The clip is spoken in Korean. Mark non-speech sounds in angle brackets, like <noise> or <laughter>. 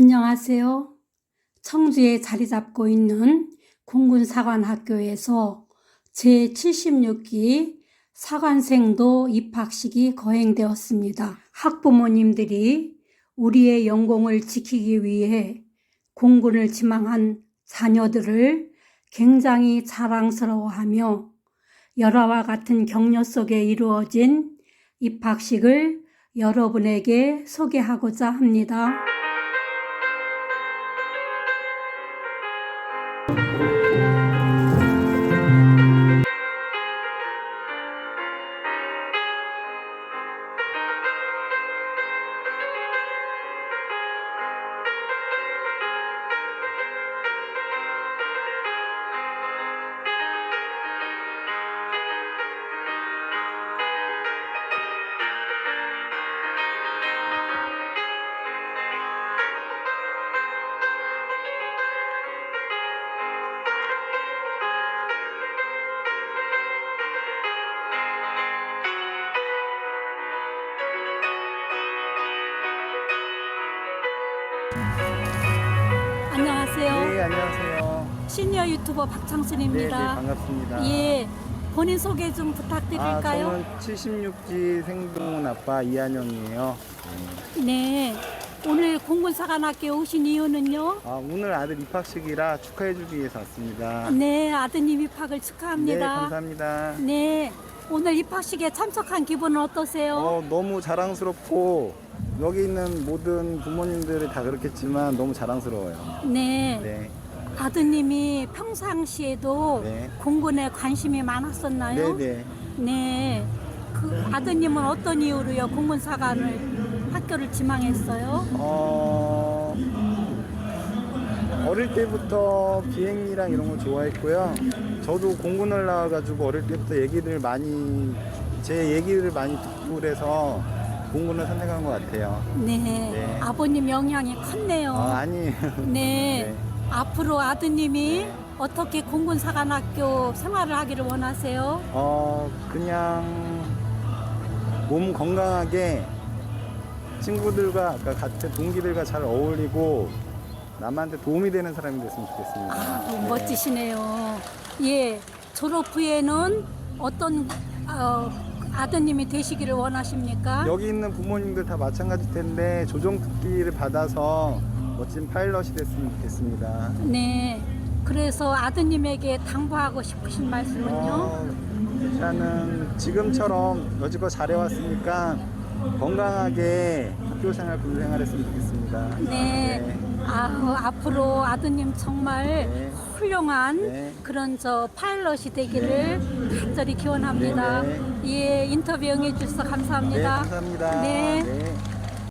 안녕하세요. 청주에 자리 잡고 있는 공군사관학교에서 제76기 사관생도 입학식이 거행되었습니다. 학부모님들이 우리의 영공을 지키기 위해 공군을 지망한 자녀들을 굉장히 자랑스러워하며 열화와 같은 격려 속에 이루어진 입학식을 여러분에게 소개하고자 합니다. 안녕하세요. 네. 시니어 유튜버 네, 네, 박창순입니다. 반갑습니다. 예, 본인 소개 좀 아, 부탁드릴까요? 저는 76기 생동은 아빠 이한영이에요. 네. 오늘 공군사관학교에 오신 이유는요? 아, 오늘 아들 입학식이라 축하해주기 위해서 왔습니다. 네, 아드님 입학을 네, 축하합니다. 감사합니다. 네, 오늘 입학식에 참석한 기분은 어떠세요? 어, 너무 자랑스럽고 여기 있는 모든 부모님들이 다 그렇겠지만 너무 자랑스러워요. 네. 네, 아드님이 평상시에도 네. 공군에 관심이 많았었나요? 네, 네. 네. 그 아드님은 어떤 이유로요? 공군사관을 학교를 지망했어요? 어, 어릴 때부터 비행이랑 이런 걸 좋아했고요. 저도 공군을 나와가지고 어릴 때부터 얘기를 많이 제 얘기를 많이 듣고 그래서 공군을 선택한 것 같아요. 네. 네. 아버님 영향이 컸네요. 아, 아니 <laughs> 네. 네. 앞으로 아드님이 어떻게 공군사관학교 생활을 하기를 원하세요? 어 그냥 몸 건강하게 친구들과 그러니까 같은 동기들과 잘 어울리고 남한테 도움이 되는 사람이 됐으면 좋겠습니다. 아, 네. 멋지시네요. 예. 졸업 후에는 어떤 어, 아드님이 되시기를 원하십니까? 여기 있는 부모님들 다 마찬가지일 텐데 조정 특기를 받아서 멋진 파일럿이 됐으면 좋겠습니다. 네. 그래서 아드님에게 당부하고 싶으신 말씀은요? 어, 일단은 지금처럼 여지껏 잘해왔으니까 건강하게 학교 생활, 군대 생활 했으면 좋겠습니다. 네. 아, 앞으로 아드님 정말 네. 훌륭한 네. 그런 저 파일럿이 되기를 간절히 기원합니다. 네, 예, 인터뷰 응해주셔서 네, 감사합니다. 감사합니다. 네. 네.